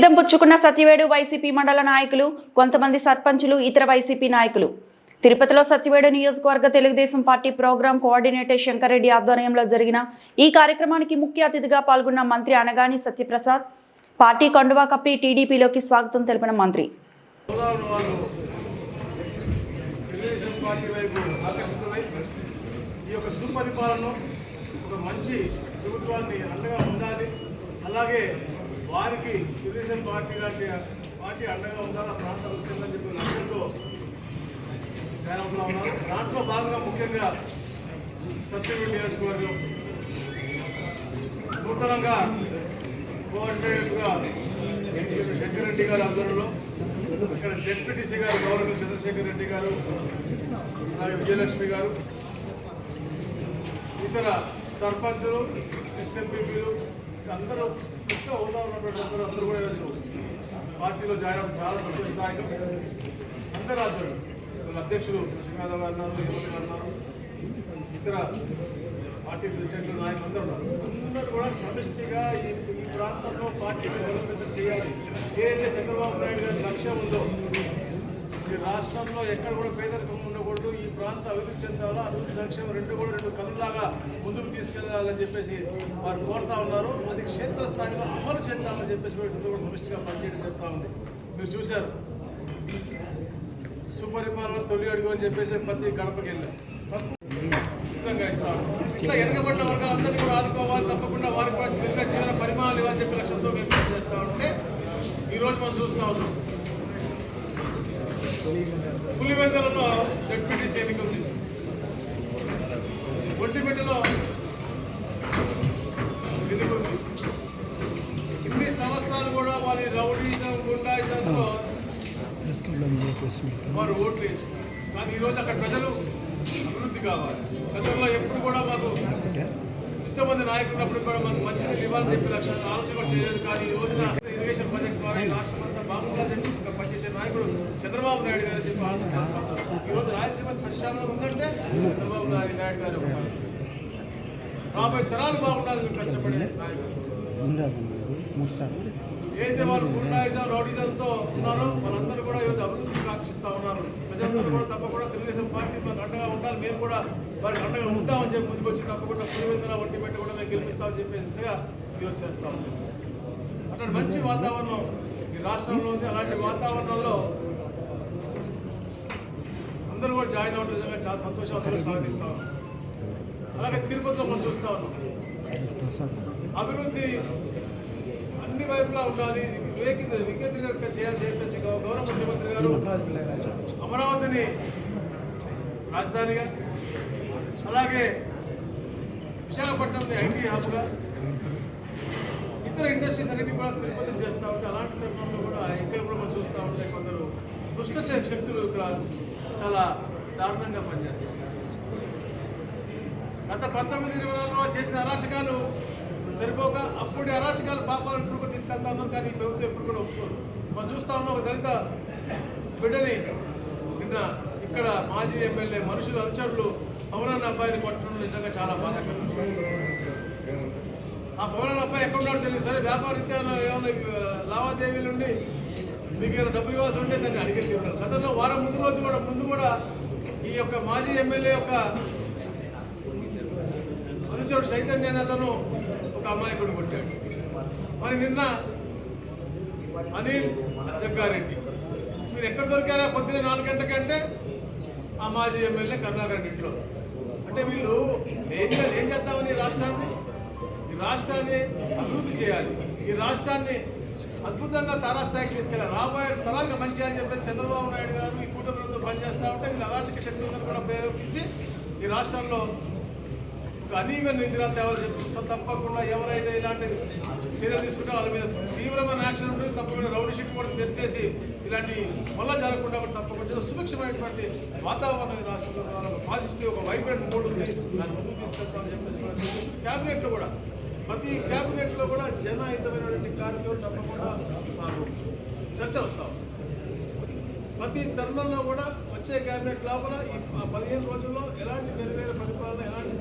తీర్థం పుచ్చుకున్న సత్యవేడు వైసీపీ మండల నాయకులు కొంతమంది సర్పంచులు ఇతర వైసీపీ నాయకులు. తిరుపతిలో సత్యవేడు నియోజకవర్గ Telugu Desam party program coordinator Shankar Reddy ఆధ్వర్యంలో జరిగిన ఈ కార్యక్రమానికి ముఖ్య అతిథిగా పాల్గొన్న మంత్రి అనగాని సత్యప్రసాద్ పార్టీ కండువా కప్పి టీడీపీలోకి స్వాగతం తెలిపిన మంత్రి. ఈ యొక్క సుపరిపాలన ఒక మంచి ప్రభుత్వాన్ని అండగా ఉండాలి. అలాగే వారికి తెలుగుదేశం పార్టీ లాంటి పార్టీ అండగా ఉండాలి? ఆ ప్రాంతం వచ్చిందని చెప్పిన లక్ష్యంతో తయారవుతా ఉన్నారు. దాంట్లో భాగంగా ముఖ్యంగా సత్యవేడి నియోజకవర్గం. నూతనంగా కోఆర్డినేటర్గా శంకర్ రెడ్డి గారు ఆధ్వర్యంలో ఇక్కడ జెడ్పీటీసీ గారు గవర్నర్ చంద్రశేఖర్ రెడ్డి గారు అలాగే విజయలక్ష్మి గారు ఇతర సర్పంచులు అందరూ పెద్ద హోదా ఉన్నటువంటి అందరూ అందరూ కూడా పార్టీలో జాయిన్ అవ్వడం చాలా సంతోషదాయకం. అందరూ అందరు వాళ్ళ అధ్యక్షులు కృష్ణయాదవ్ గారు అన్నారు హిమల్ గారు అన్నారు ఇతర పార్టీ ప్రెసిడెంట్లు నాయకులు అందరూ ఉన్నారు. అందరూ కూడా సమిష్టిగా ఈ ఈ ప్రాంతంలో పార్టీని బలోపేతం చేయాలి. ఏదైతే చంద్రబాబు నాయుడు గారి లక్ష్యం ఉందో ఈ రాష్ట్రంలో ఎక్కడ కూడా పేదరికం ఉండకూడదు. ఈ ప్రాంత అభివృద్ధి చెందాలో అభివృద్ధి సంక్షేమం రెండు కూడా రెండు కనులాగా ముందుకు తీసుకెళ్ళాలని చెప్పేసి వారు కోరుతా ఉన్నారు. అది క్షేత్రస్థాయిలో అమలు చెందాలని చెప్పేసి కూడా ఇద్దరు కూడా సమిష్టిగా పనిచేయడం చెప్తా ఉంది. మీరు చూశారు. సుపరిపాలన తొలి అడుగు అని చెప్పేసి ప్రతి గడపకి వెళ్ళాం. ఉచితంగా ఇస్తాం. ఇట్లా వెనకబడిన వర్గాలందరినీ కూడా ఆదుకోవాలి. తప్పకుండా వారికి కూడా మెరుగైన జీవన పరిమాణాలు ఇవ్వాలని చెప్పి లక్ష్యంతో మేము చేస్తా ఉంటే ఈరోజు మనం చూస్తూ ఉన్నాం. పులివెందులలో జడ్పీటీసీ ఎన్నిక ఉంది ఒంటిమిట్టలో ఎన్నిక ఉంది ఇన్ని సంవత్సరాలు కూడా వారి రౌడీజం గుండాయిజంతో వారు ఓట్లు వేసుకున్నారు కానీ ఈరోజు అక్కడ ప్రజలు అభివృద్ధి కావాలి. గతంలో ఎప్పుడు కూడా మాకు ఎంతోమంది నాయకులు ఉన్నప్పుడు కూడా మాకు మంచిగా ఇవ్వాలని చెప్పి లక్ష్యం ఆలోచన కూడా చేయలేదు. కానీ ఈ రోజున ఇరిగేషన్ ప్రాజెక్ట్ ద్వారా రాష్ట్రం అంతా బాగుంటుందని పనిచేసే నాయకుడు చంద్రబాబు నాయుడు గారు చెప్పి ఆలోచన ఈ రోజు రాయలసీమ సస్యానం ఉందంటే చంద్రబాబు నాయుడు నాయుడు గారు రాబోయే తరాలు బాగుండాలని కష్టపడే నాయకుడు. ఏదైతే వారు గుండాయిజం రౌడీజంతో ఉన్నారో వాళ్ళందరూ కూడా ఈరోజు అభివృద్ధికి ఆకర్షిస్తూ ఉన్నారు. ప్రజలందరూ కూడా తప్పకుండా తెలుగుదేశం పార్టీ మాకు అండగా ఉండాలి. మేము కూడా వారికి అండగా ఉంటామని చెప్పి ముందుకు వచ్చి తప్పకుండా పులివెందుల ఒంటి పెట్టి కూడా మేము గెలిపిస్తామని చెప్పే దిశగా ఈరోజు చేస్తా ఉన్నాం. అట్లాంటి మంచి వాతావరణం ఈ రాష్ట్రంలో ఉంది అలాంటి వాతావరణంలో అందరూ కూడా జాయిన్ అవ్వడం నిజంగా చాలా సంతోషం. అందరూ స్వాగతిస్తా ఉన్నాం. అలాగే తిరుపతిలో మనం చూస్తా ఉన్నాం. అభివృద్ధి అన్ని వైపులా ఉండాలి. వివేకిత వికేంద్రీకరణ చేయాల్సి చెప్పేసి గౌరవ ముఖ్యమంత్రి గారు అమరావతిని రాజధానిగా అలాగే విశాఖపట్నంని ఐటీ హబ్గా ఇతర ఇండస్ట్రీస్ అన్నిటి కూడా తిరుపతి చేస్తూ ఉంటే అలాంటి తరుణంలో కూడా ఇక్కడ కూడా మనం చూస్తూ ఉంటే కొందరు దుష్ట శక్తులు ఇక్కడ చాలా దారుణంగా పనిచేస్తారు గత పంతొమ్మిది ఇరవై చేసిన అరాచకాలు సరిపోక అప్పుడు అరాచకాలు పాపాలు ఇప్పుడు కూడా తీసుకెళ్తా ఉన్నారు కానీ ప్రభుత్వం ఎప్పుడు కూడా ఒప్పుకోరు మనం చూస్తా ఉన్నాం ఒక దళిత బిడ్డని నిన్న ఇక్కడ మాజీ ఎమ్మెల్యే మనుషులు అనుచరులు పవనన్న అబ్బాయిని కొట్టడం నిజంగా చాలా బాధాకరం ఆ పవనాన్న అబ్బాయి ఎక్కడ ఉన్నాడో తెలియదు. సరే వ్యాపారీత్యా ఏమైనా లావాదేవీలు ఉండి మీకు ఏమైనా డబ్బు ఇవ్వాల్సి ఉంటే దాన్ని అడిగి తీరుతారు గతంలో వారం ముందు రోజు కూడా ముందు కూడా ఈ యొక్క మాజీ ఎమ్మెల్యే యొక్క అనుచరుడు చైతన్య అనే అతను ఒక అమాయకుడు కొట్టాడు మరి నిన్న అనిల్ జగ్గారెడ్డి. మీరు ఎక్కడ దొరికారా పొద్దున్నే నాలుగు గంటలకంటే ఆ మాజీ ఎమ్మెల్యే కరుణాకర్ ఇంట్లో. అంటే వీళ్ళు ఏం ఏం చేద్దామని రాష్ట్రాన్ని? రాష్ట్రాన్ని అభివృద్ధి చేయాలి. ఈ రాష్ట్రాన్ని అద్భుతంగా తారాస్థాయికి తీసుకెళ్ళాలి. రాబోయే తరాలకు మంచి అని చెప్పేసి చంద్రబాబు నాయుడు గారు ఈ కూటమితో ప్రభుత్వం పనిచేస్తూ ఉంటే వీళ్ళు అరాచక శక్తులను కూడా ప్రేరేపించి ఈ రాష్ట్రంలో అనీవెన్ నిద్ర తేవాలని చెప్పిస్తాం తప్పకుండా ఎవరైతే ఇలాంటి చర్యలు తీసుకుంటారో వాళ్ళ మీద తీవ్రమైన యాక్షన్ ఉంటుంది. తప్పకుండా రౌడీ షీట్ కూడా తెరిచేసి ఇలాంటి వల్ల జరగకుండా కూడా తప్పకుండా సుభిక్షమైనటువంటి వాతావరణం ఈ రాష్ట్రంలో ఒక పాజిటివ్ ఒక వైబ్రెంట్ మూడ్ ఉంది. దాన్ని ముందుకు తీసుకెళ్తామని చెప్పేసి కూడా క్యాబినెట్లో కూడా ప్రతి క్యాబినెట్లో కూడా జనహితమైనటువంటి కార్యక్రమం తప్పకుండా మాకు చర్చ వస్తా ప్రతి తరుణంలో కూడా వచ్చే క్యాబినెట్ లోపల ఈ పదిహేను రోజుల్లో ఎలాంటి వేరు వేరు పరిపాలన ఎలాంటి